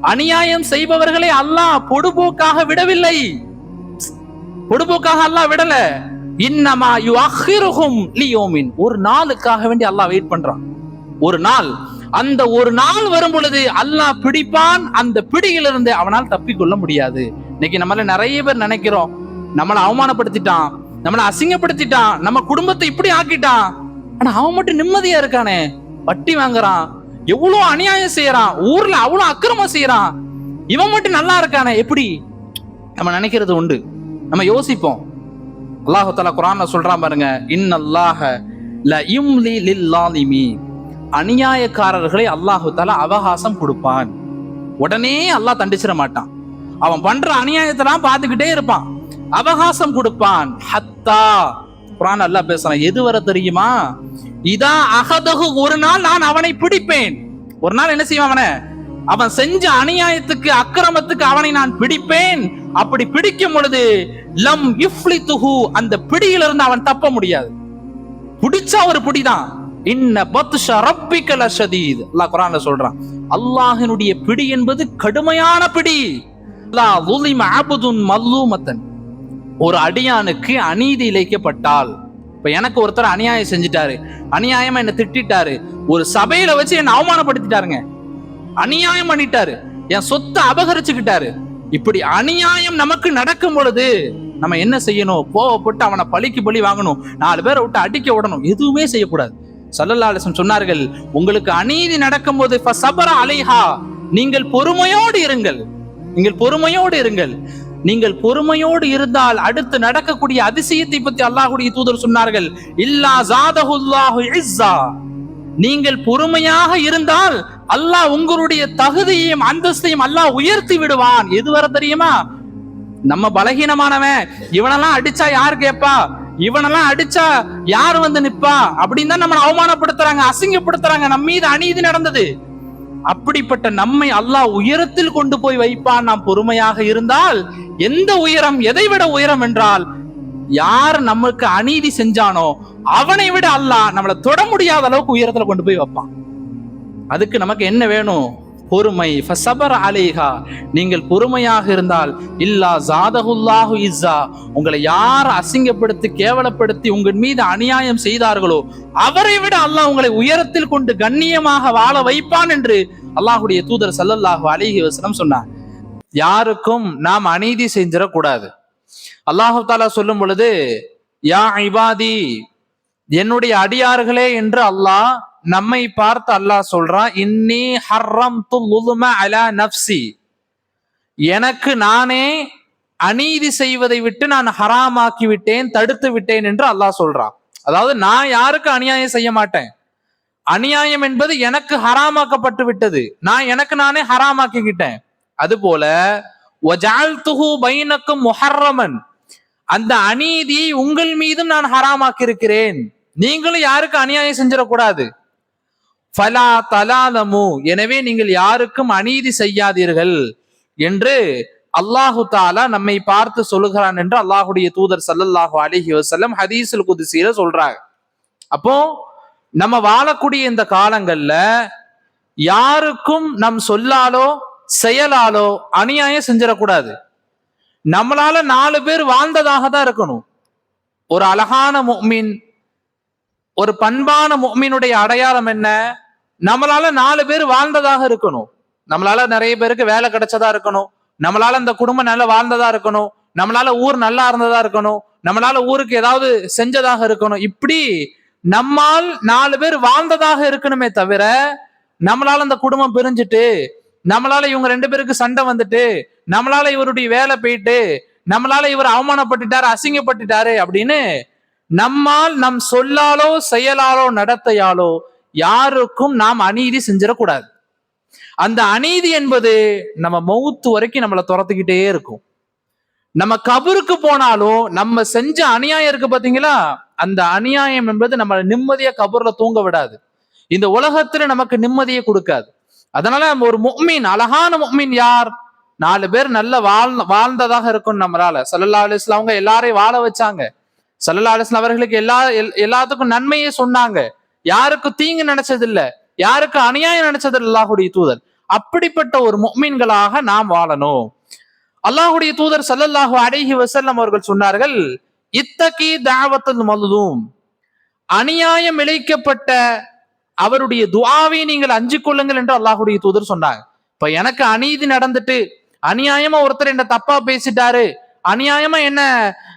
அநியாயம் செய்பவர்களை அல்லாஹ் பொடுபோக்காக விடவில்லை. பொடுபோக்காக அல்லாஹ் விடல. இன்னமா யுஅখিরுஹும் லியோமின். ஒரு நாளுக்காக வேண்டி அல்லாஹ் வெயிட் பண்றான். ஒரு நாள். அந்த ஒரு நாள் வரும் பொழுது அல்லாஹ் பிடிப்பான். அந்த பிடியிலிருந்து அவனால் தப்பிக்கொள்ள முடியாது. இன்னைக்கு நம்மள நிறைய பேர் நினைக்கிறோம். நம்மளை அவமானப்படுத்திட்டான். நம்மளை அசிங்கப்படுத்திட்டான். நம்ம குடும்பத்தை இப்படி ஆக்கிட்டான். ஆனா அவன் மட்டும் நிம்மதியா இருக்கானே? வட்டி வாங்குறான். எவ்வளவு அநியாயம் செய்யறான். ஊர்ல அவ்வளவு அக்கிரமம் செய்யறான். இவன் மட்டும் நல்லா இருக்கானே? எப்படி? நம்ம நினைக்கிறது உண்டு. நம்ம யோசிப்போம். அல்லாஹு தஆலா குர்ஆன்ல சொல்றான் பாருங்க இன்னல்லாஹ ல லில்லாலிமி அநியாயக்காரர்களை அல்லாஹு தஆலா அவகாசம் கொடுப்பான். உடனே அல்லாஹ் தண்டிச்சிட மாட்டான். அவன் பண்ற அநியாயத்தெல்லாம் பார்த்துக்கிட்டே இருப்பான். அவகாசம் கொடுப்பான். ஹத்தா குரான் அல்லா பேசுறான். எது வர தெரியுமா? இதான் அகதகு ஒரு நாள் நான் அவனை பிடிப்பேன். ஒரு நாள் என்ன செய்வான் அவனை? அவன் செஞ்ச அநியாயத்துக்கு அக்கிரமத்துக்கு அவனை நான் பிடிப்பேன். அப்படி பிடிக்கும் பொழுது லம் இஃப்லி துஹு அந்த பிடியில இருந்து அவன் தப்ப முடியாது. பிடிச்சா ஒரு பிடிதான். இன்ன பத்ஷா ரப்பிக்கல சதீத் அல்லாஹ் குரான்ல சொல்றான். அல்லாஹினுடைய பிடி என்பது கடுமையான பிடி. அல்லாஹ் மல்லூமத்தன். ஒரு அடியானுக்கு அநீதி இழைக்கப்பட்டால் இப்ப எனக்கு ஒருத்தர் அநியாயம் செஞ்சுட்டாரு அநியாயமா என்ன திட்டிட்டாரு ஒரு சபையில வச்சு என்ன அவமானப்படுத்திட்டாருங்க. அநியாயம் பண்ணிட்டாரு என் சொத்தை அபகரிச்சுக்கிட்டாரு. இப்படி அநியாயம் நமக்கு நடக்கும் பொழுது நம்ம என்ன செய்யணும்? கோவப்பட்டு அவனை பழிக்கு பழி வாங்கணும் நாலு பேரை விட்டு அடிக்க விடணும் எதுவுமே செய்யக்கூடாது. சல்லல்லா சொன்னார்கள் உங்களுக்கு அநீதி நடக்கும்போது போது அலைஹா நீங்கள் பொறுமையோடு இருங்கள் நீங்கள் பொறுமையோடு இருங்கள் நீங்கள் பொறுமையோடு இருந்தால் அடுத்து நடக்கக்கூடிய அதிசயத்தை பற்றி அல்லாஹுடைய தூதர் சொன்னார்கள். இல்லா ஜாதஹுல்லாஹு இஸ்ஸா. நீங்கள் பொறுமையாக இருந்தால் அல்லாஹ் உங்களுடைய தகுதியையும் அந்தஸ்தையும் அல்லாஹ் உயர்த்தி விடுவான். எது வர தெரியுமா? நம்ம பலகீனமானவன் இவனெல்லாம் அடிச்சா யார் கேப்பா? இவனெல்லாம் அடிச்சா யார் வந்து நிப்பா? அப்படின்னு தான் நம்மளை அவமானப்படுத்துறாங்க அசிங்கப்படுத்துறாங்க. நம்ம மீது அநீதி நடந்தது. அப்படிப்பட்ட நம்மை அல்லாஹ் உயரத்தில் கொண்டு போய் வைப்பான். நாம் பொறுமையாக இருந்தால் எந்த உயரம் எதை விட உயரம் என்றால் யார் நமக்கு அநீதி செஞ்சானோ அவனை விட அல்லாஹ் நம்மளை தொட முடியாத அளவுக்கு உயரத்துல கொண்டு போய் வைப்பான். அதுக்கு நமக்கு என்ன வேணும்? பொறுமை. ஃபசபர் அலைஹா. நீங்கள் பொறுமையாக இருந்தால் இல்லா ஜாதகுல்லாஹு இஸ்ஸா. உங்களை யார் அசிங்கப்படுத்தி கேவலப்படுத்தி உங்கள் மீது அநியாயம் செய்தார்களோ அவரை விட அல்லாஹ் உங்களை உயரத்தில் கொண்டு கண்ணியமாக வாழ வைப்பான் என்று அல்லாஹுடைய தூதர் சல்லல்லாஹு அலிஹி வசனம் சொன்னார். யாருக்கும் நாம் அநீதி செஞ்சிடக்கூடாது. அல்லாஹு தாலா சொல்லும் பொழுது யா இபாதி என்னுடைய அடியார்களே என்று அல்லாஹ் நம்மை பார்த்து அல்லாஹ் சொல்றான் இன்னி ஹர்ரம் துல்லும அலா நப்சி எனக்கு நானே அநீதி செய்வதை விட்டு நான் ஹராமாக்கி விட்டேன் தடுத்து விட்டேன் என்று அல்லாஹ் சொல்றான். அதாவது நான் யாருக்கு அநியாயம் செய்ய மாட்டேன்? அநியாயம் என்பது எனக்கு ஹராமாக்கப்பட்டு விட்டது. நான் எனக்கு நானே ஹராமாக்கிக்கிட்டேன். அது போல பைனக்கும் முஹர்ரமன். அந்த அநீதியை உங்கள் மீதும் நான் ஹராமாக்கி இருக்கிறேன் நீங்களும் யாருக்கு அநியாயம் செஞ்சிடக்கூடாது. ஃபலா தலாலமு. எனவே நீங்கள் யாருக்கும் அநீதி செய்யாதீர்கள் என்று அல்லாஹு தாலா நம்மை பார்த்து சொல்லுகிறான் என்று அல்லாஹுடைய தூதர் சல்லல்லாஹு அலைஹி வசல்லம் ஹதீசுல் குதிசியில சொல்றாங்க. அப்போ நம்ம வாழக்கூடிய இந்த காலங்கள்ல யாருக்கும் நம் சொல்லாலோ செயலாலோ அநியாயம் செஞ்சிடக்கூடாது. நம்மளால நாலு பேர் வாழ்ந்ததாக தான் இருக்கணும். ஒரு அழகான மீன் ஒரு பண்பான முஃமினுடைய அடையாளம் என்ன? நம்மளால நாலு பேர் வாழ்ந்ததாக இருக்கணும். நம்மளால நிறைய பேருக்கு வேலை கிடைச்சதா இருக்கணும். நம்மளால இந்த குடும்பம் நல்லா வாழ்ந்ததா இருக்கணும். நம்மளால ஊர் நல்லா இருந்ததா இருக்கணும். நம்மளால ஊருக்கு ஏதாவது செஞ்சதாக இருக்கணும். இப்படி நம்மால் நாலு பேர் வாழ்ந்ததாக இருக்கணுமே தவிர நம்மளால அந்த குடும்பம் பிரிஞ்சுட்டு நம்மளால இவங்க ரெண்டு பேருக்கு சண்டை வந்துட்டு நம்மளால இவருடைய வேலை போயிட்டு நம்மளால இவர் அவமானப்பட்டுட்டாரு அசிங்கப்பட்டுட்டாரு அப்படின்னு நம்மால் நம் சொல்லாலோ செயலாலோ நடத்தையாலோ யாருக்கும் நாம் அநீதி செஞ்சிடக்கூடாது. அந்த அநீதி என்பது நம்ம மௌத்து வரைக்கும் நம்மளை துரத்துக்கிட்டே இருக்கும். நம்ம கபருக்கு போனாலும் நம்ம செஞ்ச அநியாயம் இருக்கு பாத்தீங்களா அந்த அநியாயம் என்பது நம்மளை நிம்மதியா கபூர்ல தூங்க விடாது. இந்த உலகத்துல நமக்கு நிம்மதியை கொடுக்காது. அதனால நம்ம ஒரு முக்மீன் அழகான முக்மீன் யார்? நாலு பேர் நல்ல வாழ் வாழ்ந்ததாக இருக்கும் நம்மளால. சல்லல்லா அலிஸ்லாம் அவங்க எல்லாரையும் வாழ வச்சாங்க. சல்லல்லா அலிஸ்லாம் அவர்களுக்கு எல்லா எல்- எல்லாத்துக்கும் நன்மையே சொன்னாங்க. யாருக்கு தீங்கு நினைச்சது இல்ல யாருக்கு அநியாயம் நினைச்சது அல்லாஹுடைய தூதர். அப்படிப்பட்ட ஒரு முஃமின்களாக நாம் வாழணும். அல்லாஹுடைய தூதர் சல்லல்லாஹு அடைகி வசல்லம் அவர்கள் சொன்னார்கள் இத்தகி தாவத்துல் மல்தூம் அநியாயம் இழைக்கப்பட்ட அவருடைய துவாவை நீங்கள் அஞ்சு கொள்ளுங்கள் என்று அல்லாஹுடைய தூதர் சொன்னாங்க. இப்ப எனக்கு அநீதி நடந்துட்டு அநியாயமா ஒருத்தர் என்ன தப்பா பேசிட்டாரு அநியாயமா என்ன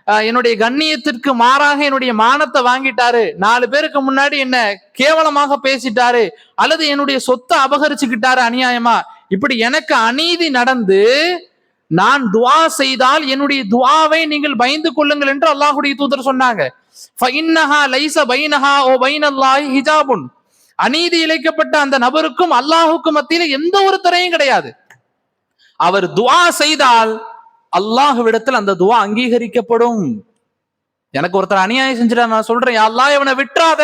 அஹ், என்னுடைய கண்ணியத்திற்கு மாறாக என்னுடைய மானத்தை வாங்கிட்டாரு. நாலு பேருக்கு முன்னாடி என்ன கேவலமாக பேசிட்டாரு. அல்லது என்னுடைய சொத்தை அபகரிச்சுக்கிட்டாரு அநியாயமா. இப்படி எனக்கு அநீதி நடந்து நான் துவா செய்தால் என்னுடைய துவாவை நீங்கள் பயந்து கொள்ளுங்கள் என்று அல்லாஹுடைய தூதர் சொன்னாங்க. ஓ ஹிஜாபுன். அநீதி இழைக்கப்பட்ட அந்த நபருக்கும் அல்லாஹுக்கும் மத்தியில எந்த ஒரு திரையும் கிடையாது. அவர் துவா செய்தால் அல்லாஹுவிடத்தில் அந்த துவா அங்கீகரிக்கப்படும். எனக்கு ஒருத்தர் அநியாயம் செஞ்சுட்டா நான் சொல்றேன் "யா அல்லாஹ் இவனை விட்டுறாத.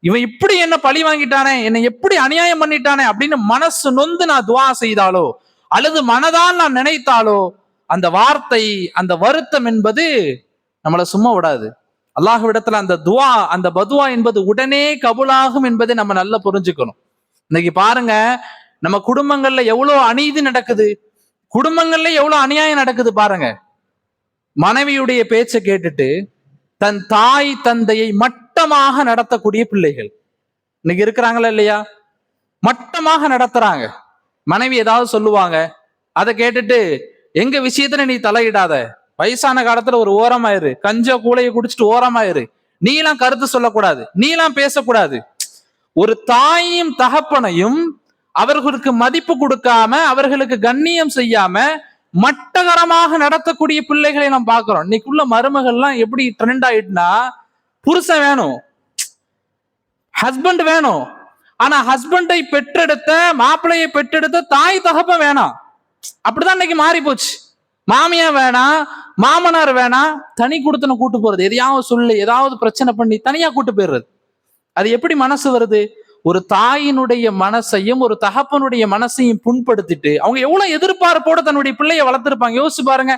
இவன் இப்படி என்ன பழி வாங்கிட்டானே என்னை எப்படி அநியாயம் பண்ணிட்டானே அப்படின்னு மனசு நொந்து நான் துவா செய்தாலோ அல்லது மனதால் நான் நினைத்தாலோ அந்த வார்த்தை அந்த வருத்தம் என்பது நம்மளை சும்மா விடாது. அல்லாஹ்விடத்துல அந்த துவா அந்த பதுவா என்பது உடனே கபுலாகும் என்பதை நம்ம நல்லா புரிஞ்சுக்கணும். இன்னைக்கு பாருங்க நம்ம குடும்பங்கள்ல எவ்வளவு அநீதி நடக்குது. குடும்பங்கள்ல எவ்வளவு அநியாயம் நடக்குது பாருங்க. மனைவியுடைய பேச்சை கேட்டுட்டு தன் தாய் தந்தையை மட்டமாக நடத்தக்கூடிய பிள்ளைகள். இன்னைக்கு இருக்கிறாங்களா இல்லையா? மட்டமாக நடத்துறாங்க. மனைவி ஏதாவது சொல்லுவாங்க. அதை கேட்டுட்டு எங்க விஷயத்துல நீ தலையிடாத? வயசான காலத்துல ஒரு ஓரமாயிரு. கஞ்ச கூலையை குடிச்சிட்டு ஓரமாயிரு. நீலாம் கருத்து சொல்லக்கூடாது. நீலாம் பேசக்கூடாது. ஒரு தாயும் தகப்பனையும் அவர்களுக்கு மதிப்பு கொடுக்காம அவர்களுக்கு கண்ணியம் செய்யாம மட்டகரமாக நடத்தக்கூடிய பிள்ளைகளை நாம் பார்க்கிறோம். இன்னைக்குள்ள மருமகள்லாம் எப்படி ட்ரெண்ட் ஆயிட்டுனா புருஷன் வேணும் ஹஸ்பண்ட் வேணும். ஆனா ஹஸ்பண்டை பெற்றெடுத்த மாப்பிள்ளையை பெற்றெடுத்த தாய் தகப்பன் வேணாம். அப்படிதான் இன்னைக்கு மாறி போச்சு. மாமியா வேணாம் மாமனார் வேணாம் தனி கொடுத்தன கூட்டு போறது. எதையாவது சொல்லி ஏதாவது பிரச்சனை பண்ணி தனியா கூட்டு போயிடுறது. அது எப்படி மனசு வருது? ஒரு தாயினுடைய மனசையும் ஒரு தகப்பனுடைய மனசையும் புண்படுத்திட்டு அவங்க எவ்வளவு எதிர்பார்ப்போட தன்னுடைய பிள்ளைய வளர்த்துருப்பாங்க. யோசிச்சு பாருங்க.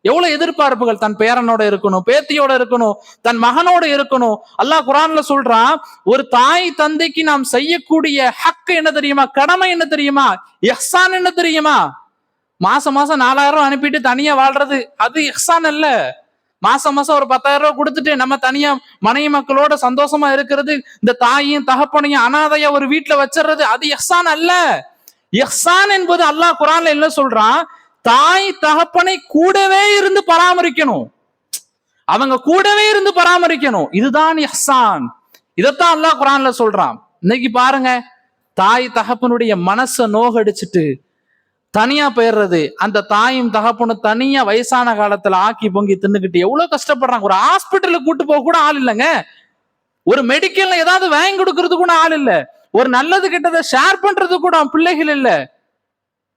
எவ்வளவு எதிர்பார்ப்புகள் தன் பேரனோட இருக்கணும் பேத்தியோட இருக்கணும் தன் மகனோட இருக்கணும். அல்லாஹ் குரான்ல சொல்றான் ஒரு தாய் தந்தைக்கு நாம் செய்யக்கூடிய ஹக்கு என்ன தெரியுமா? கடமை என்ன தெரியுமா? எஹ்சான் என்ன தெரியுமா? மாசம் மாசம் நாலாயிரம் அனுப்பிட்டு தனியா வாழ்றது அது எஹ்சான் அல்ல. மாசம் மாசம் ஒரு பத்தாயிரம் ரூபாய் கொடுத்துட்டு நம்ம தனியா மனைவி மக்களோட சந்தோஷமா இருக்கிறது இந்த தாயும் தகப்பனையும் அனாதையா ஒரு வீட்டுல வச்சிடுறது அது எஹ்சான் அல்ல. எஹ்சான் என்பது அல்லாஹ் குரான்ல என்ன சொல்றான்? தாய் தகப்பனை கூடவே இருந்து பராமரிக்கணும். அவங்க கூடவே இருந்து பராமரிக்கணும். இதுதான் எஹ்சான். இதைத்தான் அல்லாஹ் குரான்ல சொல்றான். இன்னைக்கு பாருங்க தாய் தகப்பனுடைய மனசை நோகடிச்சிட்டு தனியா போயிடுறது. அந்த தாயும் தகப்பனும் தனியா வயசான காலத்துல ஆக்கி பொங்கி தின்னுக்கிட்டு எவ்வளவு கஷ்டப்படுறாங்க. ஒரு ஹாஸ்பிட்டலுக்கு கூட்டு போக கூட ஆள் இல்லைங்க. ஒரு மெடிக்கல்ல ஏதாவது வாங்கி கொடுக்கறது கூட ஆள் இல்ல. ஒரு நல்லது கெட்டதை ஷேர் பண்றது கூட பிள்ளைகள் இல்ல.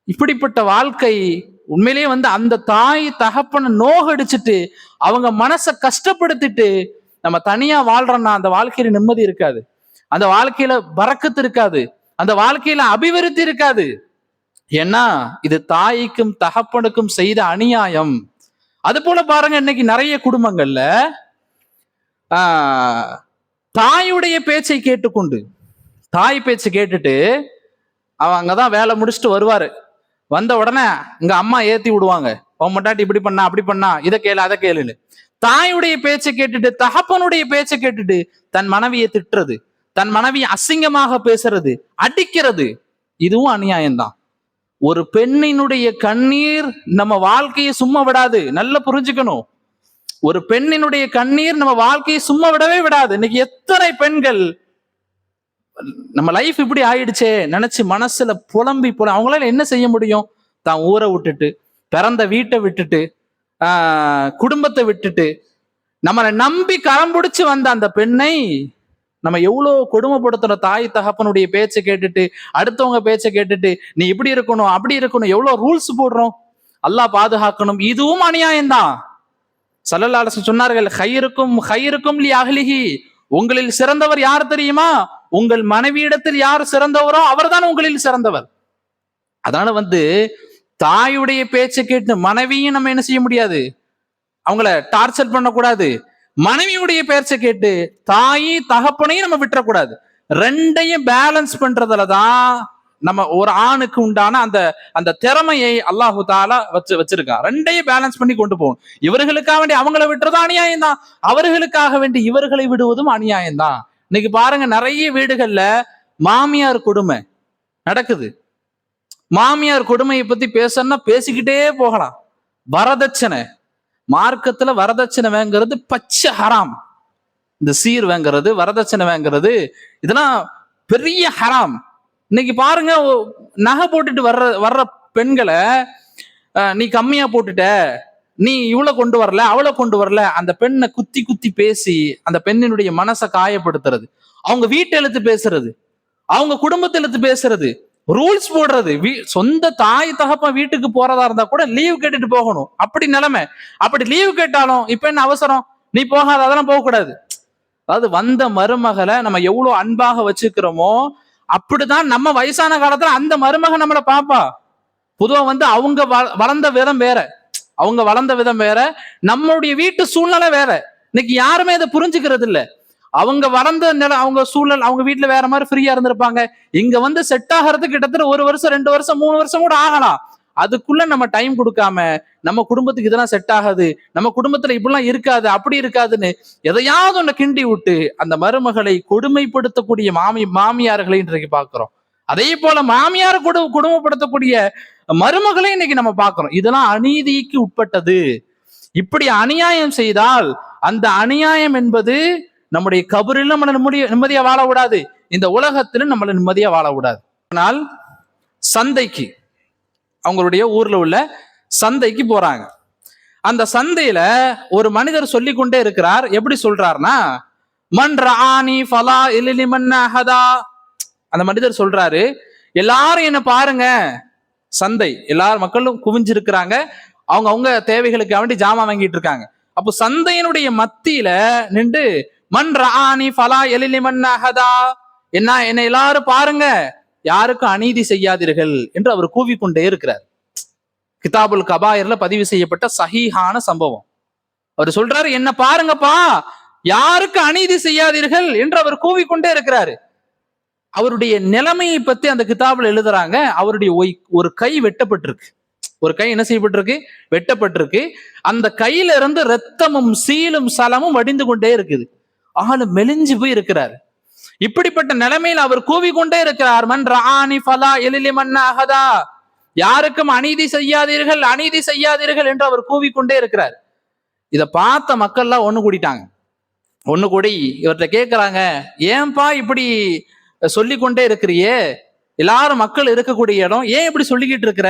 இப்படிப்பட்ட வாழ்க்கை உண்மையிலேயே வந்து அந்த தாய் தகப்பனை நோகடிச்சிட்டு அவங்க மனசை கஷ்டப்படுத்திட்டு நம்ம தனியா வாழ்றோம்னா அந்த வாழ்க்கையில நிம்மதி இருக்காது. அந்த வாழ்க்கையில பறக்கத்து இருக்காது. அந்த வாழ்க்கையில அபிவிருத்தி இருக்காது. ஏன்னா இது தாய்க்கும் தகப்பனுக்கும் செய்த அநியாயம். அது போல பாருங்க இன்னைக்கு நிறைய குடும்பங்கள்ல ஆஹ், தாயுடைய பேச்சை கேட்டுக்கொண்டு தாய் பேச்சை கேட்டுட்டு அவன் அங்கதான் வேலை முடிச்சுட்டு வருவாரு. வந்த உடனே இங்க அம்மா ஏத்தி விடுவாங்க. உன் மட்டாட்டி இப்படி பண்ணா அப்படி பண்ணா இதை கேளு அதை கேளுன்னு. தாயுடைய பேச்சை கேட்டுட்டு தகப்பனுடைய பேச்சை கேட்டுட்டு தன் மனைவியை திட்டுறது தன் மனைவியை அசிங்கமாக பேசுறது அடிக்கிறது இதுவும் அநியாயம்தான். ஒரு பெண்ணினுடைய கண்ணீர் நம்ம வாழ்க்கையை சும்மா விடாது. நல்லா புரிஞ்சுக்கணும். ஒரு பெண்ணினுடைய கண்ணீர் நம்ம வாழ்க்கையை சும்மா விடவே விடாது. இன்னைக்கு எத்தனை பெண்கள் நம்ம லைஃப் இப்படி ஆயிடுச்சே நினைச்சு மனசுல புலம்பி புல அவங்களால என்ன செய்ய முடியும்? தான் ஊரை விட்டுட்டு பிறந்த வீட்டை விட்டுட்டு குடும்பத்தை விட்டுட்டு நம்மளை நம்பி கரம் பிடிச்சு வந்த அந்த பெண்ணை நம்ம எவ்வளோ கொடுமைப்படுத்துற தாய் தகப்பனுடைய பேச்சை கேட்டுட்டு அடுத்தவங்க பேச்சை கேட்டுட்டு நீ இப்படி இருக்கணும் அப்படி இருக்கணும் எவ்வளோ ரூல்ஸ் போடுறோம். அல்லாஹ் பாதுகாக்கணும். இதுவும் அநியாயம்தான் சல்லல்லாஹு சொன்னார்கள் ஹைருக்கும் ஹைருக்கும் லி அகலிஹி உங்களில் சிறந்தவர் யார் தெரியுமா? உங்கள் மனைவியிடத்தில் யார் சிறந்தவரோ அவர்தான் உங்களில் சிறந்தவர். அதனால வந்து தாயுடைய பேச்சை கேட்டு மனைவியும் நம்ம என்ன செய்ய முடியாது? அவங்கள டார்ச்சர் பண்ணக்கூடாது. மனைவியுடைய பேச்சை கேட்டு தாயி தகப்பனையும் நம்ம விட்டுறக்கூடாது. ரெண்டையும் பேலன்ஸ் பண்றதுல தான் நம்ம ஒரு ஆணுக்கு உண்டான அந்த அந்த திறமையை அல்லாஹு தாலா வச்சு வச்சிருக்கான் ரெண்டையும் பேலன்ஸ் பண்ணி கொண்டு போகணும். இவர்களுக்காக வேண்டி அவங்கள விட்டுறதும் அநியாயம் தான். அவர்களுக்காக வேண்டி இவர்களை விடுவதும் அநியாயம் தான். இன்னைக்கு பாருங்க நிறைய வீடுகள்ல மாமியார் கொடுமை நடக்குது. மாமியார் கொடுமையை பத்தி பேசணும்னா பேசிக்கிட்டே போகலாம். வரதட்சணை. மார்க்கத்துல வரதட்சணை வாங்குறது பச்சை ஹராம். இந்த சீர் வாங்குறது வரதட்சணை வாங்குறது இதெல்லாம் பெரிய ஹராம். இன்னைக்கு பாருங்க நகை போட்டுட்டு வர்ற வர்ற பெண்களை நீ கம்மியா போட்டுட்ட நீ இவளை கொண்டு வரல அவளை கொண்டு வரல அந்த பெண்ணை குத்தி குத்தி பேசி அந்த பெண்ணினுடைய மனசை காயப்படுத்துறது. அவங்க வீட்டை எழுத்து பேசுறது. அவங்க குடும்பத்தை எழுத்து பேசுறது. ரூல்ஸ் போடுறது. வீ- சொந்த தாய் தகப்பன் வீட்டுக்கு போறதா இருந்தா கூட லீவ் கேட்டுட்டு போகணும். அப்படி நிலைமை. அப்படி லீவ் கேட்டாலும் இப்ப என்ன அவசரம்? நீ போகாத அதெல்லாம் போக கூடாது அதாவது வந்த மருமகளை நம்ம எவ்வளவு அன்பாக வச்சுக்கிறோமோ அப்படிதான் நம்ம வயசான காலத்துல அந்த மருமக நம்மளை பாப்பா பொதுவா வந்து அவங்க வளர்ந்த விதம் வேற. அவங்க வளர்ந்த விதம் வேற. நம்மளுடைய வீட்டு சூழ்நிலை வேற. இன்னைக்கு யாருமே இதை புரிஞ்சுக்கிறது இல்லை அவங்க வளர்ந்த நிலம் அவங்க சூழல் அவங்க வீட்டுல வேற மாதிரி ஃப்ரீயா இருந்திருப்பாங்க. இங்க வந்து செட் ஆகிறதுக்கு கிட்டத்தட்ட ஒரு வருஷம் ரெண்டு வருஷம் மூணு வருஷம் கூட ஆகலாம். அதுக்குள்ள நம்ம டைம் கொடுக்காம நம்ம குடும்பத்துக்கு இதெல்லாம் செட் ஆகாது நம்ம குடும்பத்துல இப்படிலாம் இருக்காது அப்படி இருக்காதுன்னு எதையாவது ஒண்ணு கிண்டி விட்டு அந்த மருமகளை கொடுமைப்படுத்தக்கூடிய மாமி மாமியார்களை இன்றைக்கு பாக்குறோம் அதே போல மாமியார் கொடு குடும்பப்படுத்தக்கூடிய மருமகளை இன்னைக்கு நம்ம பாக்குறோம் இதெல்லாம் அநீதிக்கு உட்பட்டது. இப்படி அநியாயம் செய்தால் அந்த அநியாயம் என்பது நம்முடைய கபரிலும் நம்மளை நம்முடைய நிம்மதியா வாழ விடாது. இந்த உலகத்திலும் நம்மளை நிம்மதியா வாழ விடாது. ஆனால் சந்தைக்கு அவங்களுடைய ஊர்ல உள்ள சந்தைக்கு போறாங்க. அந்த சந்தையில ஒரு மனிதர் சொல்லி கொண்டே இருக்கிறார். எப்படி சொல்றாருன்னா மன் ராணி ஃபலா இலிலி மன்னஹதா அந்த மனிதர் சொல்றாரு எல்லாரும் என்ன பாருங்க. சந்தை எல்லாரும் மக்களும் குவிஞ்சிருக்கிறாங்க. அவங்க அவங்க தேவைகளுக்கு வேண்டி ஜாமான் வாங்கிட்டு இருக்காங்க. அப்போ சந்தையினுடைய மத்தியில நின்று மன் ராணி ஃபலா எலிலி மன்னஹதா என்ன என்னை எல்லாரும் பாருங்க. யாருக்கும் அநீதி செய்யாதீர்கள் என்று அவர் கூவிக்கொண்டே இருக்கிறார். கிதாபுல் கபாயர்ல பதிவு செய்யப்பட்ட சஹீஹான சம்பவம். அவர் சொல்றாரு என்ன பாருங்கப்பா யாருக்கு அநீதி செய்யாதீர்கள் என்று அவர் கூவிக்கொண்டே இருக்கிறாரு. அவருடைய நிலைமையை பத்தி அந்த கிதாபுல எழுதுறாங்க. அவருடைய ஒய்- ஒரு கை வெட்டப்பட்டிருக்கு. ஒரு கை என்ன செய்யப்பட்டிருக்கு? வெட்டப்பட்டிருக்கு. அந்த கையில இருந்து ரத்தமும் சீலும் சலமும் வடிந்து கொண்டே இருக்குது. ஆளு மெலிஞ்சு போய் இருக்கிறார். இப்படிப்பட்ட நிலைமையில் அவர் கூவிக்கொண்டே இருக்கிறார். மன் ராணி ஃபலா எலிலி மன்ன அகதா யாருக்கும் அநீதி செய்யாதீர்கள் அநீதி செய்யாதீர்கள் என்று அவர் கூவிக்கொண்டே இருக்கிறார். இதை பார்த்த மக்கள்லாம் ஒண்ணு கூடிட்டாங்க. ஒண்ணு கூடி இவர்கிட்ட கேட்குறாங்க ஏன்பா இப்படி சொல்லிக்கொண்டே இருக்கிறியே? எல்லாரும் மக்கள் இருக்கக்கூடிய இடம் ஏன் இப்படி சொல்லிக்கிட்டு இருக்கிற?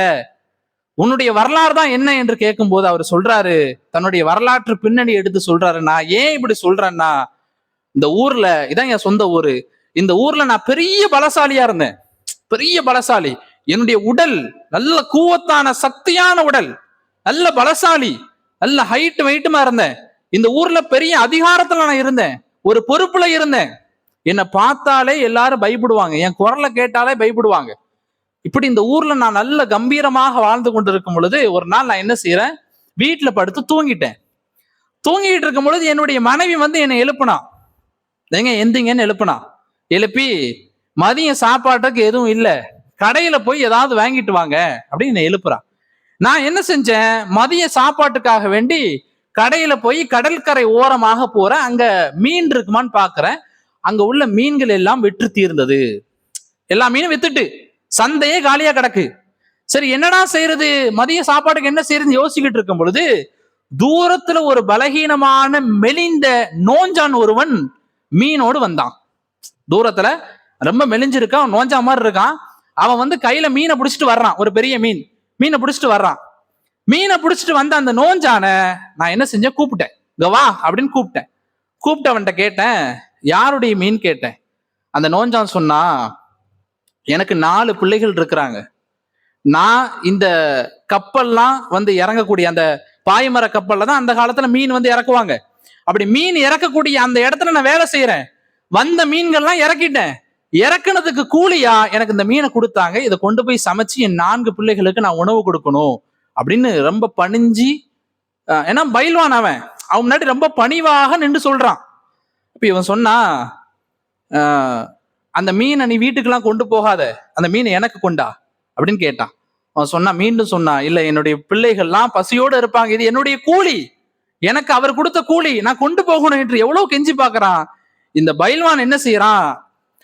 உன்னுடைய வரலாறு தான் என்ன? என்று கேட்கும்போது அவர் சொல்றாரு தன்னுடைய வரலாற்று பின்னணி எடுத்து சொல்றாரு. நான் ஏன் இப்படி சொல்றேன்னா இந்த ஊர்ல இதான் என் சொந்த ஊரு. இந்த ஊர்ல நான் பெரிய பலசாலியா இருந்தேன். பெரிய பலசாலி. என்னுடைய உடல் நல்ல கூவத்தான சக்தியான உடல். நல்ல பலசாலி. நல்ல ஹைட் வெயிட்டுமா இருந்தேன். இந்த ஊர்ல பெரிய அதிகாரத்துல நான் இருந்தேன். ஒரு பொறுப்புல இருந்தேன். என்னை பார்த்தாலே எல்லாரும் பயப்படுவாங்க. என் குரலை கேட்டாலே பயப்படுவாங்க. இப்படி இந்த ஊர்ல நான் நல்ல கம்பீரமாக வாழ்ந்து கொண்டிருக்கும் பொழுது ஒரு நாள் நான் என்ன செய்யறேன் வீட்டுல படுத்து தூங்கிட்டேன். தூங்கிட்டு இருக்கும் பொழுது என்னுடைய மனைவி வந்து என்னை எழுப்புனான் ஏங்க எந்திங்கன்னு எழுப்புனா. எழுப்பி மதியம் சாப்பாட்டுக்கு எதுவும் இல்லை. கடையில போய் ஏதாவது வாங்கிட்டு வாங்க அப்படின்னு என்னை நான் என்ன செஞ்சேன்? மதிய சாப்பாட்டுக்காக வேண்டி கடையில போய் கடற்கரை ஓரமாக போறேன் அங்க மீன் இருக்குமான்னு பாக்குறேன். அங்க உள்ள மீன்கள் எல்லாம் விற்று தீர்ந்தது. எல்லா மீனும் வித்துட்டு சந்தையே காலியா கிடக்கு. சரி என்னடா செய்யறது மதிய சாப்பாட்டுக்கு என்ன செய்யறது யோசிக்கிட்டு இருக்கும் பொழுது தூரத்துல ஒரு பலகீனமான மெலிந்த நோஞ்சான் ஒருவன் மீனோடு வந்தான். தூரத்துல ரொம்ப மெலிஞ்சிருக்கான் நோஞ்சா மாதிரி இருக்கான். அவன் வந்து கையில மீனை பிடிச்சிட்டு வர்றான். ஒரு பெரிய மீன். மீனை பிடிச்சிட்டு வர்றான். மீனை பிடிச்சிட்டு வந்த அந்த நோஞ்சான நான் என்ன செஞ்சேன்? கூப்பிட்டேன். இங்க வா அப்படின்னு கூப்பிட்டேன். கூப்பிட்டவன்ட்ட கேட்டேன் யாருடைய மீன்? கேட்டேன். அந்த நோஞ்சான் சொன்னா எனக்கு நாலு பிள்ளைகள் இருக்கிறாங்க. நான் இந்த கப்பல்லாம் வந்து இறங்கக்கூடிய அந்த பாய்மர கப்பல்ல தான் அந்த காலத்துல மீன் வந்து இறக்குவாங்க. அப்படி மீன் இறக்கக்கூடிய அந்த இடத்துல நான் வேலை செய்யறேன் வந்த மீன்கள்லாம் இறக்கிட்டேன். இறக்குனதுக்கு கூலியா எனக்கு இந்த மீனை கொடுத்தாங்க. இதை கொண்டு போய் சமைச்சு என் நான்கு பிள்ளைகளுக்கு நான் உணவு கொடுக்கணும் அப்படின்னு ரொம்ப பணிஞ்சு ஏன்னா பயில்வான் அவன். அவன் முன்னாடி ரொம்ப பணிவாக நின்று சொல்றான். இப்ப இவன் சொன்னா அந்த மீனை நீ வீட்டுக்கெல்லாம் கொண்டு போகாத. அந்த மீனை எனக்கு கொண்டா அப்படின்னு கேட்டான். அவன் சொன்னா மீண்டும் சொன்னான் இல்ல என்னுடைய பிள்ளைகள்லாம் பசியோடு இருப்பாங்க. இது என்னுடைய கூலி. எனக்கு அவர் கொடுத்த கூலி நான் கொண்டு போகணும் என்று எவ்வளவு கெஞ்சி பாக்குறான் இந்த பைல்வான் என்ன செய்யறான்?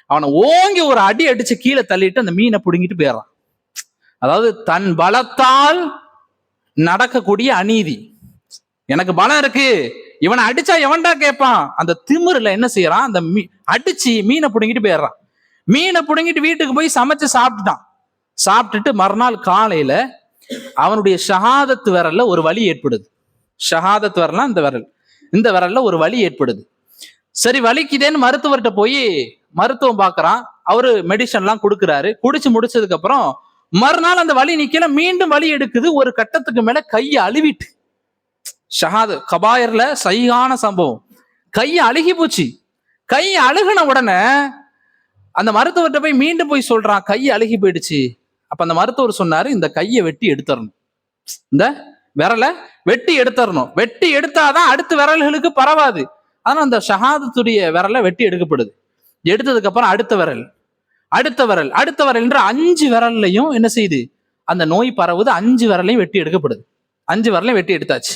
அவனை ஓங்கி ஒரு அடி அடிச்சு கீழே தள்ளிட்டு அந்த மீனை பிடுங்கிட்டு போயிடுறான். அதாவது தன் பலத்தால் நடக்கக்கூடிய அநீதி. எனக்கு பலம் இருக்கு. இவனை அடிச்சா எவன்டா கேட்பான் அந்த திமிருல என்ன செய்யறான்? அந்த மீ அடிச்சு மீனை பிடுங்கிட்டு போயிடுறான். மீனை பிடுங்கிட்டு வீட்டுக்கு போய் சமைச்சு சாப்பிட்டுட்டான். சாப்பிட்டுட்டு மறுநாள் காலையில அவனுடைய ஷஹாதத்து விரல்ல ஒரு வலி ஏற்படுது. ஷஹாதத் வரலாம் இந்த விரல். இந்த விரல்ல ஒரு வலி ஏற்படுது. சரி வலிக்குதேன்னு மருத்துவர்கிட்ட போய் மருத்துவம் பார்க்குறான் அவரு மெடிசன்லாம் கொடுக்குறாரு. குடிச்சு முடிச்சதுக்கு அப்புறம் மறுநாள் அந்த வலி நிக்கல. மீண்டும் வலி எடுக்குது. ஒரு கட்டத்துக்கு மேல கையை அழுவிட்டு. ஷஹாது கபாயர்ல சைகான சம்பவம். கையை அழுகி போச்சு. கை அழுகுன உடனே அந்த மருத்துவர்கிட்ட போய் மீண்டும் போய் சொல்றான் கை அழுகி போயிடுச்சு. அப்ப அந்த மருத்துவர் சொன்னாரு இந்த கையை வெட்டி எடுத்துறணும் இந்த விரலை வெட்டி எடுத்துடணும். வெட்டி எடுத்தாதான் அடுத்த விரல்களுக்கு பரவாது. ஆனால் அந்த ஷஹாதத்துடைய விரலை வெட்டி எடுக்கப்படுது. எடுத்ததுக்கு அப்புறம் அடுத்த விரல் அடுத்த விரல் அடுத்த விரல் என்ற அஞ்சு விரல்லையும் என்ன செய்யுது? அந்த நோய் பரவுது அஞ்சு விரலையும் வெட்டி எடுக்கப்படுது. அஞ்சு விரலையும் வெட்டி எடுத்தாச்சு.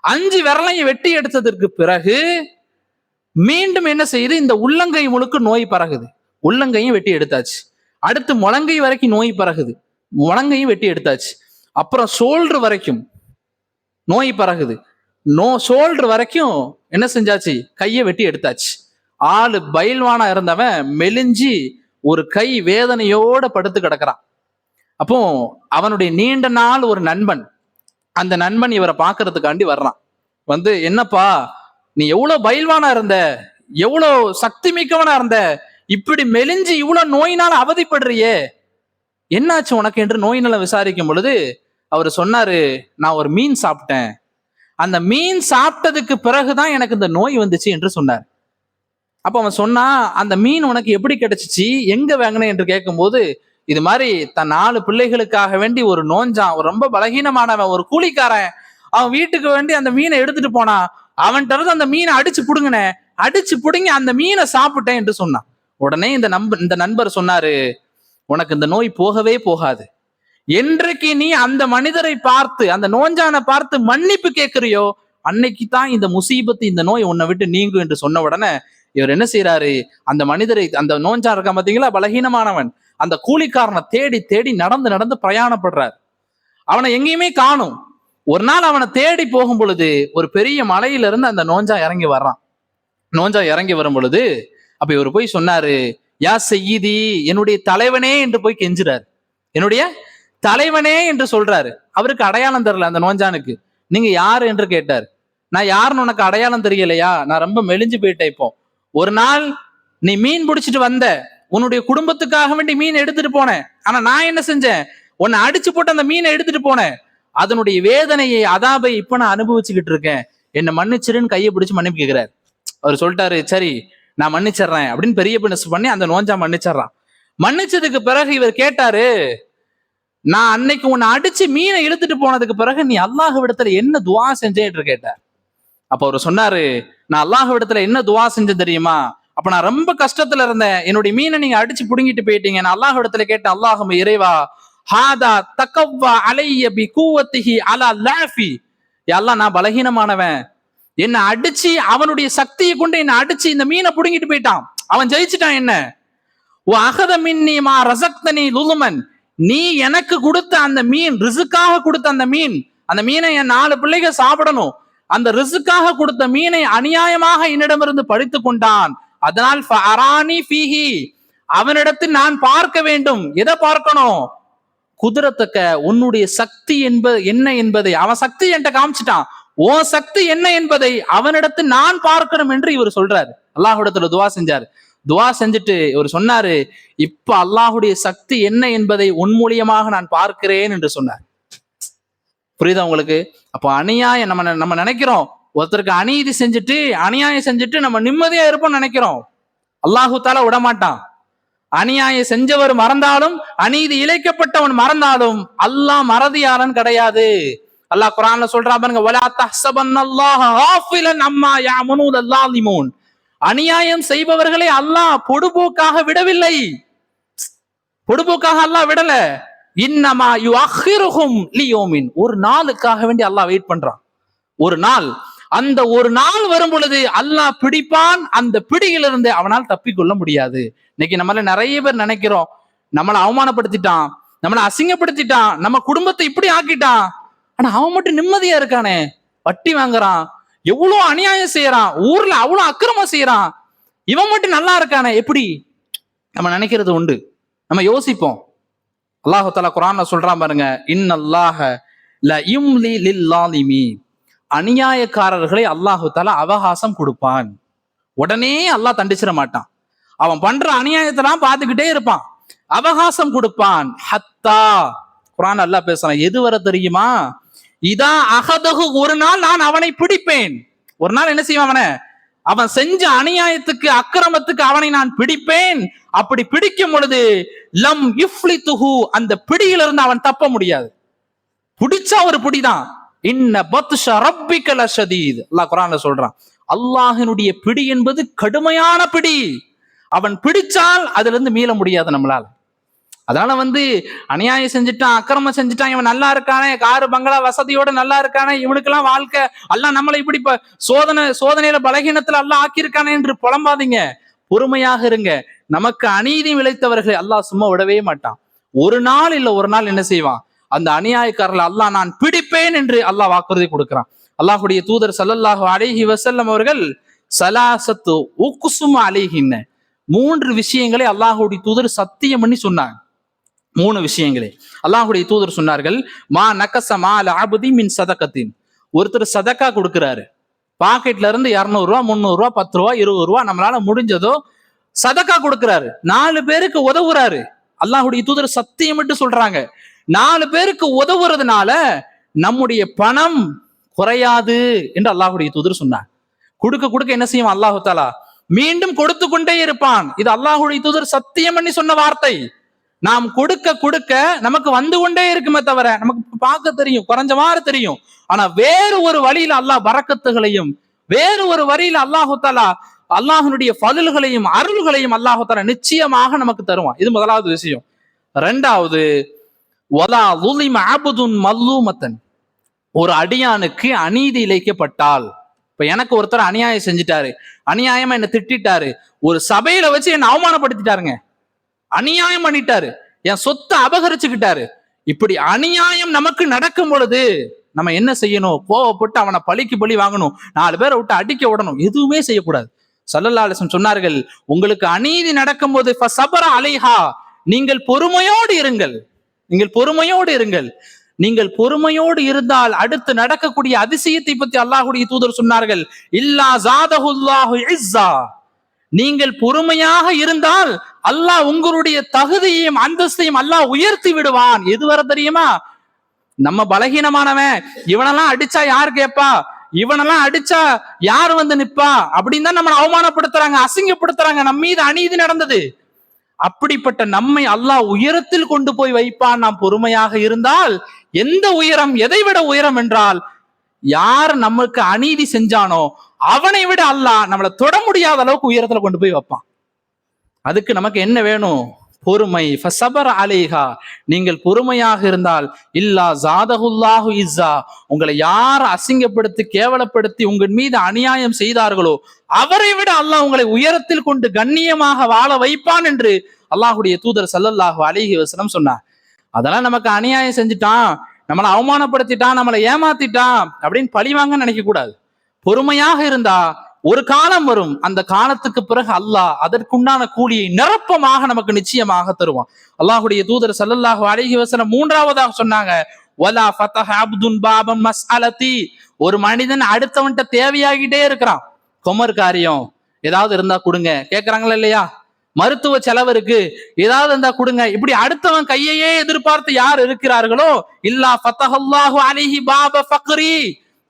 அஞ்சு விரலையும் வெட்டி எடுத்ததற்கு பிறகு மீண்டும் என்ன செய்யுது? இந்த உள்ளங்கை முழுக்க நோய் பரகுது. உள்ளங்கையும் வெட்டி எடுத்தாச்சு. அடுத்து முழங்கை வரைக்கும் நோய் பரகுது. முழங்கையும் வெட்டி எடுத்தாச்சு. அப்புறம் சோல்டர் வரைக்கும் நோய் பறகுது நோ ஷோல்டர் வரைக்கும் என்ன செஞ்சாச்சு? கையை வெட்டி எடுத்தாச்சு. ஆளு பயில்வானா இருந்தவன் மெலிஞ்சி ஒரு கை வேதனையோட படுத்து கிடக்குறான். அப்போ அவனுடைய நீண்ட நாள் ஒரு நண்பன் அந்த நண்பன் இவரை பார்க்கறதுக்காண்டி வர்றான். வந்து என்னப்பா நீ எவ்வளவு பயில்வானா இருந்த? எவ்வளவு சக்தி மிக்கவனா இருந்த? இப்படி மெலிஞ்சு இவ்வளவு நோயினால அவதிப்படுறியே. என்னாச்சு உனக்கு? என்று நோயினால விசாரிக்கும் பொழுது அவர் சொன்னாரு நான் ஒரு மீன் சாப்பிட்டேன். அந்த மீன் சாப்பிட்டதுக்கு பிறகுதான் எனக்கு இந்த நோய் வந்துச்சு என்று சொன்னார். அப்ப அவன் சொன்னா அந்த மீன் உனக்கு எப்படி கிடைச்சிச்சு? எங்க வாங்கின? என்று கேட்கும்போது இது மாதிரி தன் நாலு பிள்ளைகளுக்காக வேண்டி ஒரு நோஞ்சான் ஒரு ரொம்ப பலகீனமானவன் ஒரு கூலிக்காரன். அவன் வீட்டுக்கு வேண்டி அந்த மீனை எடுத்துட்டு போனான் அவன்கிட்ட இருந்து அந்த மீனை அடிச்சு புடுங்கினேன் அடிச்சு புடுங்கி அந்த மீனை சாப்பிட்டேன் என்று சொன்னான். உடனே இந்த நண்பர் இந்த நண்பர் சொன்னாரு உனக்கு இந்த நோய் போகவே போகாது. என்றைக்கு நீ அந்த மனிதரை பார்த்து அந்த நோஞ்சான பார்த்து மன்னிப்பு கேட்கிறியோ அன்னைக்கு தான் இந்த முசீபத்து இந்த நோய் உன்னை விட்டு நீங்கும் என்று சொன்ன உடனே இவர் என்ன செய்யறாரு அந்த மனிதரை அந்த நோஞ்சா இருக்கான் பாத்தீங்களா? பலகீனமானவன். அந்த கூலிக்காரனை தேடி தேடி நடந்து நடந்து பிரயாணப்படுறார். அவனை எங்கேயுமே காணும். ஒரு நாள் அவனை தேடி போகும் பொழுது ஒரு பெரிய மலையில இருந்து அந்த நோஞ்சா இறங்கி வர்றான். நோஞ்சா இறங்கி வரும் பொழுது அப்ப இவர் போய் சொன்னாரு யா செய்யதி என்னுடைய தலைவனே என்று போய் கெஞ்சுறாரு. என்னுடைய தலைவனே என்று சொல்றாரு. அவருக்கு அடையாளம் தெரியல அந்த நோஞ்சானுக்கு. நீங்க யாரு என்று கேட்டார். நான் யாருன்னு உனக்கு அடையாளம் தெரியலையா? நான் ரொம்ப மெலிஞ்சு போயிட்டேன் இப்போ. ஒரு நாள் நீ மீன் பிடிச்சிட்டு வந்த உன்னுடைய குடும்பத்துக்காக வேண்டி மீன் எடுத்துட்டு போனேன். ஆனா நான் என்ன செஞ்சேன்? உன்னை அடிச்சு போட்டு அந்த மீனை எடுத்துட்டு போனேன். அதனுடைய வேதனையை அதாபை இப்ப நான் அனுபவிச்சுக்கிட்டு இருக்கேன். என்னை மன்னிச்சிருன்னு கையை பிடிச்சு மன்னிப்பு கேட்கிறார் அவர் சொல்லிட்டாரு சரி நான் மன்னிச்சிடுறேன் அப்படின்னு பெரிய பின்னஸ் பண்ணி அந்த நோஞ்சா மன்னிச்சிடுறான். மன்னிச்சதுக்கு பிறகு இவர் கேட்டாரு நான் அன்னைக்கு உன்னை அடிச்சு மீனை இழுத்துட்டு போனதுக்கு பிறகு நீ அல்லாஹ் விடத்துல என்ன துவா செஞ்சேன் கேட்டார் அப்ப அவர் சொன்னாரு நான் அல்லாஹ் விடத்துல என்ன துவா செஞ்சேன் தெரியுமா? அப்ப நான் ரொம்ப கஷ்டத்துல இருந்தேன். என்னுடைய மீனை நீங்க அடிச்சு புடுங்கிட்டு போயிட்டீங்க. நான் அல்லாஹ் விடத்துல கேட்டேன் அல்லாஹும் இறைவா ஹாதா தக்கவ்வா அலைய பி கூவத்திஹி அலா லாஃபி. எல்லாம் நான் பலகீனமானவன். என்னை அடிச்சு அவனுடைய சக்தியை கொண்டு என்னை அடிச்சு இந்த மீனை புடுங்கிட்டு போயிட்டான். அவன் ஜெயிச்சிட்டான் என்ன? ஓ அகத மின்னி மா ரசக்தனி லுலுமன். நீ எனக்கு கொடுத்த அந்த மீன் ரிசுக்காக கொடுத்த அந்த மீன் அந்த மீனை என் நாலு பிள்ளைகள் சாப்பிடணும். அந்த ரிசுக்காக கொடுத்த மீனை அநியாயமாக என்னிடமிருந்து பறித்து கொண்டான். அதனால் ஃபஅரானி ஃபீஹி அவனிடத்தில் நான் பார்க்க வேண்டும். எதை பார்க்கணும்? குதிரத்தக்க உன்னுடைய சக்தி என்பது என்ன என்பதை. அவன் சக்தி என்கிட்ட காமிச்சிட்டான். உன் சக்தி என்ன என்பதை அவனிடத்து நான் பார்க்கணும் என்று இவர் சொல்றாரு. அல்லாஹ்விடத்துல துவா செஞ்சாரு. துவா செஞ்சுட்டு இவர் சொன்னாரு இப்ப அல்லாஹுடைய சக்தி என்ன என்பதை உன் மூலியமாக நான் பார்க்கிறேன் என்று சொன்னார். புரியுதா உங்களுக்கு? அப்போ அநியாயம் நம்ம நம்ம நினைக்கிறோம் ஒருத்தருக்கு அநீதி செஞ்சுட்டு அநியாயம் செஞ்சுட்டு நம்ம நிம்மதியா இருப்போம்னு நினைக்கிறோம். அல்லாஹு தால விடமாட்டான். அநியாயம் செஞ்சவர் மறந்தாலும் அநீதி இழைக்கப்பட்டவன் மறந்தாலும் அல்லாஹ் மறதியாளன் கிடையாது. அல்லாஹ் குரான்ல சொல்றா பாருங்க அநியாயம் செய்பவர்களை அல்லாஹ் பொடுபோக்காக விடவில்லை. பொடுபோக்காக அல்லாஹ் விடல. இன்னமா யு அஹிருகும் லியோமின். ஒரு நாளுக்காக வேண்டி அல்லாஹ் வெயிட் பண்றான். ஒரு நாள். அந்த ஒரு நாள் வரும் பொழுது அல்லாஹ் பிடிப்பான். அந்த பிடியிலிருந்து அவனால் தப்பிக்கொள்ள முடியாது. இன்னைக்கு நம்மள நிறைய பேர் நினைக்கிறோம். நம்மளை அவமானப்படுத்திட்டான். நம்மளை அசிங்கப்படுத்திட்டான். நம்ம குடும்பத்தை இப்படி ஆக்கிட்டான். ஆனா அவன் மட்டும் நிம்மதியா இருக்கானே. வட்டி வாங்குறான். எவ்வளோ அநியாயம் செய்யறான்? ஊர்ல அவ்வளோ அக்கிரமம் செய்யறான். இவன் மட்டும் நல்லா இருக்கானே எப்படி? நம்ம நினைக்கிறது உண்டு. நம்ம யோசிப்போம். அல்லாஹு தலா குரான்ல சொல்றான் பாருங்க இன்னல்லாஹ ல யும்லி லில்லாலிமி அநியாயக்காரர்களை அல்லாஹு தலா அவகாசம் கொடுப்பான். உடனே அல்லாஹ் தண்டிச்சிட மாட்டான். அவன் பண்ற அநியாயத்தெல்லாம் பார்த்துக்கிட்டே இருப்பான். அவகாசம் கொடுப்பான். ஹத்தா குரான் அல்லாஹ் பேசுறான் எது வர தெரியுமா? இதான் அகதகு ஒரு நாள் நான் அவனை பிடிப்பேன். ஒரு நாள் என்ன செய்வான் அவனை? அவன் செஞ்ச அநியாயத்துக்கு அக்கிரமத்துக்கு அவனை நான் பிடிப்பேன். அப்படி பிடிக்கும் பொழுது லம் இஃப்லி துஹு அந்த பிடியிலிருந்து அவன் தப்ப முடியாது. பிடிச்சா ஒரு பிடிதான். இன்ன பத்ஷ ரப்பிக்கல சதீத் அல்லாஹ் குரான்ல சொல்றான் அல்லாஹினுடைய பிடி என்பது கடுமையான பிடி. அவன் பிடிச்சால் அதுல இருந்து மீள முடியாது நம்மளால. அதனால வந்து அநியாயம் செஞ்சுட்டான் அக்கிரமம் செஞ்சுட்டான் இவன் நல்லா இருக்கானே காரு பங்களா வசதியோட நல்லா இருக்கானே இவனுக்கெல்லாம் வாழ்க்கை அல்லாஹ் நம்மளை இப்படி இப்ப சோதனை சோதனையில பலகீனத்துல அல்லாஹ் ஆக்கியிருக்கானே என்று புலம்பாதீங்க. பொறுமையாக இருங்க. நமக்கு அநீதி விளைத்தவர்களை அல்லாஹ் சும்மா விடவே மாட்டான். ஒரு நாள் இல்ல ஒரு நாள் என்ன செய்வான்? அந்த அநியாயக்காரர்களை அல்லாஹ் நான் பிடிப்பேன் என்று அல்லாஹ் வாக்குறுதி கொடுக்கிறான். அல்லாஹுடைய தூதர் சல்லல்லாஹு அலைஹி வசல்லம் அவர்கள் சலாசத்து உக்குசும் அலைஹின்ன. மூன்று விஷயங்களை அல்லாஹுடைய தூதர் சத்தியம் பண்ணி சொன்னாங்க. மூணு விஷயங்களே. அல்லாஹுடைய தூதர் சொன்னார்கள் மா நக்கச மா லாபதி மின் சதக்கத்தின் ஒருத்தர் சதக்கா கொடுக்கிறாரு. பாக்கெட்ல இருந்து இருநூறு ரூபா முந்நூறு ரூபா பத்து ரூபா இருபது ரூபா நம்மளால முடிஞ்சதோ சதக்கா கொடுக்கிறாரு. நாலு பேருக்கு உதவுறாரு. அல்லாஹுடைய தூதர் சத்தியமிட்டு சொல்றாங்க. நாலு பேருக்கு உதவுறதுனால நம்முடைய பணம் குறையாது என்று அல்லாஹுடைய தூதர் சொன்னார். கொடுக்க கொடுக்க என்ன செய்யும் அல்லாஹு தாலா மீண்டும் கொடுத்து கொண்டே இருப்பான். இது அல்லாஹுடைய தூதர் சத்தியம் பண்ணி சொன்ன வார்த்தை. நாம் கொடுக்க கொடுக்க நமக்கு வந்து கொண்டே இருக்குமே தவிர நமக்கு பார்க்க தெரியும் குறைஞ்ச மாதிரி தெரியும். ஆனா வேறு ஒரு வழியில அல்லாஹ் வரக்கத்துகளையும் வேறு ஒரு வழியில அல்லாஹு தாலா அல்லாஹனுடைய பதில்களையும் அருள்களையும் அல்லாஹு தாலா நிச்சயமாக நமக்கு தருவான். இது முதலாவது விஷயம். ரெண்டாவது ஒலா லுலிம அபுதுன் மல்லூமத்தன். ஒரு அடியானுக்கு அநீதி இழைக்கப்பட்டால் இப்ப எனக்கு ஒருத்தர் அநியாயம் செஞ்சிட்டாரு அநியாயமா என்ன திட்டிட்டாரு ஒரு சபையில வச்சு என்ன அவமானப்படுத்திட்டாருங்க. அநியாயம் பண்ணிட்டாரு. என் சொத்தை அபகரிச்சுக்கிட்டாரு. இப்படி அநியாயம் நமக்கு நடக்கும் பொழுது நம்ம என்ன செய்யணும்? கோவப்பட்டு அவனை பழிக்கு பழி வாங்கணும். நாலு பேரை விட்டு அடிக்க விடணும். எதுவுமே செய்யக்கூடாது. சல்லல்லாசன் சொன்னார்கள் உங்களுக்கு அநீதி நடக்கும்போது ஃபசபர அலைஹா நீங்கள் பொறுமையோடு இருங்கள். நீங்கள் பொறுமையோடு இருங்கள். நீங்கள் பொறுமையோடு இருந்தால் அடுத்து நடக்கக்கூடிய அதிசயத்தை பத்தி அல்லாஹுடைய தூதர் சொன்னார்கள் இல்லா ஜாதஹுல்லாஹு இஸ்ஸா. நீங்கள் பொறுமையாக இருந்தால் அல்லாஹ் உங்களுடைய தகுதியையும் அந்தஸ்தையும் அல்லாஹ் உயர்த்தி விடுவான். எது வர தெரியுமா? நம்ம பலகீனமானவன் இவனெல்லாம் அடிச்சா யார் கேப்பா இவனெல்லாம் அடிச்சா யார் வந்து நிப்பா? அப்படின்னு தான் நம்மளை அவமானப்படுத்துறாங்க அசிங்கப்படுத்துறாங்க. நம்ம மீது அநீதி நடந்தது. அப்படிப்பட்ட நம்மை அல்லாஹ் உயரத்தில் கொண்டு போய் வைப்பான். நாம் பொறுமையாக இருந்தால் எந்த உயரம் எதை விட உயரம் என்றால் யார் நமக்கு அநீதி செஞ்சானோ அவனை விட அல்லாஹ் நம்மளை தொட முடியாத அளவுக்கு உயரத்துல கொண்டு போய் வைப்பான். அதுக்கு நமக்கு என்ன வேணும்? பொறுமை. ஃபசபர் அலைஹா. நீங்கள் பொறுமையாக இருந்தால் இல்லா ஜாதகுல்லாஹு இஸ்ஸா. உங்களை யார் அசிங்கப்படுத்தி கேவலப்படுத்தி உங்கள் மீது அநியாயம் செய்தார்களோ அவரை விட அல்லாஹ் உங்களை உயரத்தில் கொண்டு கண்ணியமாக வாழ வைப்பான் என்று அல்லாஹுடைய தூதர் சல்லல்லாஹு அலிஹி வசனம் சொன்னார். அதெல்லாம் நமக்கு அநியாயம் செஞ்சுட்டான் நம்மளை அவமானப்படுத்திட்டான் நம்மளை ஏமாத்திட்டான் அப்படின்னு பழிவாங்க நினைக்க கூடாது பொறுமையாக இருந்தா ஒரு காலம் வரும். அந்த காலத்துக்கு பிறகு அல்லாஹ் அதற்குண்டான கூலியை நிரப்பமாக நமக்கு நிச்சயமாக தருவான். அல்லாஹுடைய தூதர் சல்லல்லாஹு அழகி வசனம் மூன்றாவதாக சொன்னாங்க ஒலா ஃபதஹ அப்துன் பாபம் அலத்தி ஒரு மனிதன் அடுத்தவன்ட்ட தேவையாகிட்டே இருக்கிறான். கொமர் காரியம். ஏதாவது இருந்தா கொடுங்க. கேக்குறாங்களா இல்லையா? மருத்துவ செலவு இருக்கு. ஏதாவது இருந்தா கொடுங்க. இப்படி அடுத்தவன் கையையே எதிர்பார்த்து யார் இருக்கிறார்களோ இல்லா ஃபத்தஹல்லாஹு அலிஹி பாப ஃபக்ரி.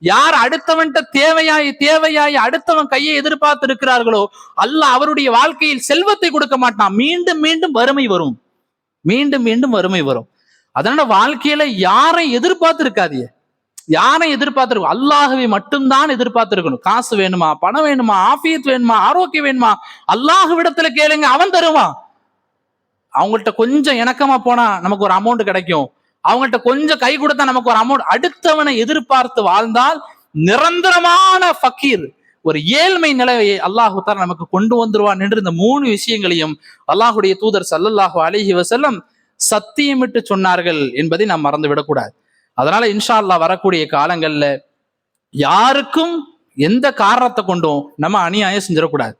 யார் அடுத்தவன்கிட்ட தேவையாய் தேவையாய் அடுத்தவன் கையை எதிர்பார்த்து இருக்கிறார்களோ அல்ல அவருடைய வாழ்க்கையில் செல்வத்தை கொடுக்க மாட்டான். மீண்டும் மீண்டும் வறுமை வரும். மீண்டும் மீண்டும் வறுமை வரும். அதனால வாழ்க்கையில யாரை எதிர்பார்த்து இருக்காதீங்க யாரை எதிர்பார்த்திருக்கும் அல்லாஹவை மட்டும்தான் எதிர்பார்த்திருக்கணும். காசு வேணுமா பணம் வேணுமா ஆஃபியத் வேணுமா ஆரோக்கியம் வேணுமா? அல்லாஹுவிடத்துல கேளுங்க அவன் தருவான். அவங்கள்ட்ட கொஞ்சம் இணக்கமா போனா நமக்கு ஒரு அமௌண்ட் கிடைக்கும். அவங்கள்ட்ட கொஞ்சம் கை கொடுத்தா நமக்கு ஒரு அமௌண்ட் அடுத்தவனை எதிர்பார்த்து வாழ்ந்தால் நிரந்தரமான ஃபக்கீர் ஒரு ஏழ்மை நிலையை அல்லாஹு தாலா நமக்கு கொண்டு வந்துருவான் என்று இந்த மூணு விஷயங்களையும் அல்லாஹுடைய தூதர் சல்லல்லாஹு அலிஹி வசல்லம் சத்தியமிட்டு சொன்னார்கள் என்பதை நாம் மறந்து விடக்கூடாது. அதனால இன்ஷா அல்லாஹ் வரக்கூடிய காலங்கள்ல யாருக்கும் எந்த காரணத்தை கொண்டும் நம்ம அநியாயம் செஞ்சிடக்கூடாது.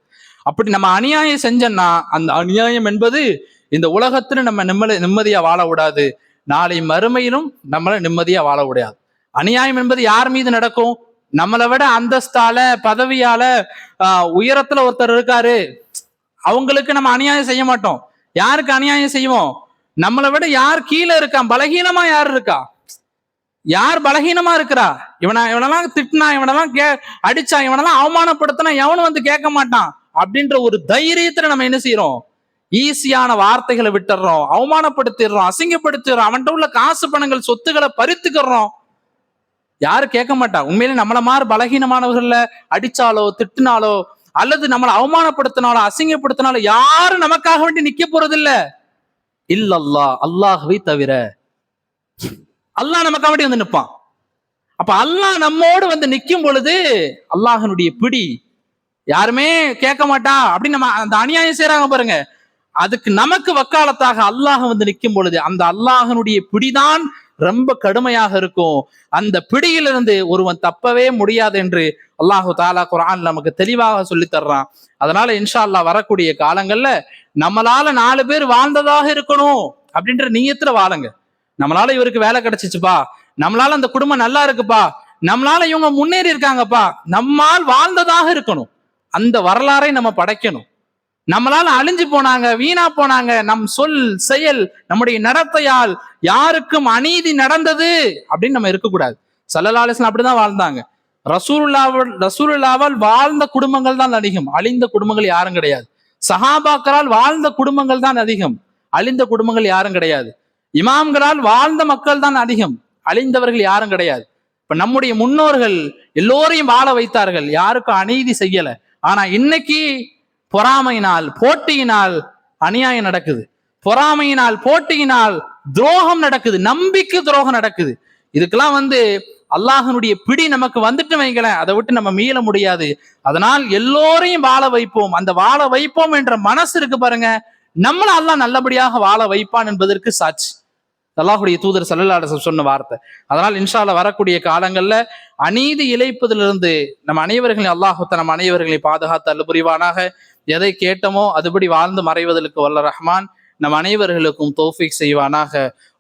அப்படி நம்ம அநியாயம் செஞ்சோம்னா அந்த அநியாயம் என்பது இந்த உலகத்துல நம்ம நிம்மதி நிம்மதியா வாழ விடாது நாளை மறுமையிலும் நம்மள நிம்மதியா வாழ முடியாது. அநியாயம் என்பது யார் மீது நடக்கும்? நம்மளை விட அந்தஸ்தால பதவியால உயரத்துல ஒருத்தர் இருக்காரு. அவங்களுக்கு நம்ம அநியாயம் செய்ய மாட்டோம். யாருக்கு அநியாயம் செய்வோம்? நம்மளை விட யார் கீழே இருக்கான் பலகீனமா யார் இருக்கா? யார் பலகீனமா இருக்கிறா? இவனை இவனெல்லாம் திட்டினா இவனெல்லாம் கே அடிச்சா இவனெல்லாம் அவமானப்படுத்தினா எவனும் வந்து கேட்க மாட்டான். அப்படின்ற ஒரு தைரியத்துல நம்ம என்ன செய்யறோம் ஈஸியான வார்த்தைகளை விட்டுறோம் அவமானப்படுத்திடுறோம் அசிங்கப்படுத்திடுறோம் அவன்கிட்ட உள்ள காசு பணங்கள் சொத்துக்களை பறித்துக்கிறோம். யாரும் கேட்க மாட்டா. உண்மையிலே நம்மள மாதிரி பலகீனமானவர்கள்ல அடிச்சாலோ திட்டினாலோ அல்லது நம்மளை அவமானப்படுத்தினாலோ அசிங்கப்படுத்தினாலோ யாரும் நமக்காக வேண்டி நிக்க போறது இல்ல இல்லல்லா அல்லாஹவை தவிர. அல்லாஹ் நமக்காக வேண்டி வந்து நிற்பான். அப்ப அல்லாஹ் நம்மோடு வந்து நிற்கும் பொழுது அல்லாஹனுடைய பிடி. யாருமே கேட்க மாட்டா. அப்படின்னு நம்ம அந்த அநியாயம் செய்யறாங்க பாருங்க. அதுக்கு நமக்கு வக்காலத்தாக அல்லாஹ் வந்து நிற்கும் பொழுது அந்த அல்லாஹனுடைய பிடிதான் ரொம்ப கடுமையாக இருக்கும். அந்த பிடியிலிருந்து ஒருவன் தப்பவே முடியாது என்று அல்லாஹு தாலா குரான் நமக்கு தெளிவாக சொல்லி தர்றான். அதனால இன்ஷா அல்லாஹ் வரக்கூடிய காலங்கள்ல நம்மளால நாலு பேர் வாழ்ந்ததாக இருக்கணும் அப்படின்ற நீயத்துல வாழுங்க. நம்மளால இவருக்கு வேலை கிடைச்சிச்சுப்பா. நம்மளால அந்த குடும்பம் நல்லா இருக்குப்பா. நம்மளால இவங்க முன்னேறி இருக்காங்கப்பா. நம்மால் வாழ்ந்ததாக இருக்கணும். அந்த வரலாறை நம்ம படைக்கணும். நம்மளால அழிஞ்சு போனாங்க வீணா போனாங்க. நம் சொல் செயல் நம்முடைய நடத்தையால் யாருக்கும் அநீதி நடந்தது அப்படின்னு நம்ம இருக்கக்கூடாது. சல்லல்லா அலிஸ்லாம் அப்படிதான் வாழ்ந்தாங்க. ரசூலுல்லாவால் ரசூலுல்லாவால் வாழ்ந்த குடும்பங்கள் தான் அதிகம். அழிந்த குடும்பங்கள் யாரும் கிடையாது. சஹாபாக்களால் வாழ்ந்த குடும்பங்கள் தான் அதிகம். அழிந்த குடும்பங்கள் யாரும் கிடையாது. இமாம்களால் வாழ்ந்த மக்கள் தான் அதிகம். அழிந்தவர்கள் யாரும் கிடையாது. இப்ப நம்முடைய முன்னோர்கள் எல்லோரையும் வாழ வைத்தார்கள். யாருக்கும் அநீதி செய்யல. ஆனா இன்னைக்கு பொறாமையினால் போட்டியினால் அநியாயம் நடக்குது. பொறாமையினால் போட்டியினால் துரோகம் நடக்குது. நம்பிக்கை துரோகம் நடக்குது. இதுக்கெல்லாம் வந்து அல்லாஹனுடைய பிடி நமக்கு வந்துட்டு வைங்களேன். அதை விட்டு நம்ம மீள முடியாது. அதனால் எல்லோரையும் வாழ வைப்போம். அந்த வாழ வைப்போம் என்ற மனசு இருக்கு பாருங்க. நம்மள அல்லாஹ் நல்லபடியாக வாழ வைப்பான் என்பதற்கு சாட்சி. அல்லாஹுடைய தூதர் சல்லல்லா சொன்ன வார்த்தை. அதனால் இன்ஷால்ல வரக்கூடிய காலங்கள்ல அநீதி இழைப்பதிலிருந்து நம் அனைவர்களையும் அல்லாஹுத்த நம் அனைவர்களை பாதுகாத்து அல்ல புரிவானாக. எதை கேட்டமோ அதுபடி வாழ்ந்து மறைவதற்கு வல்ல ரஹ்மான் நம் அனைவர்களுக்கும் தோஃபிக் செய்வானாக.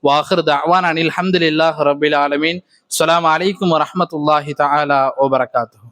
வாஹர் தவான் அனில் ஹம்துலில்லாஹ் ரபில் ஆலமீன். சலாம் அலைக்கும் வரஹ்மத்துல்லாஹி தாலா வபரகாத்துஹு.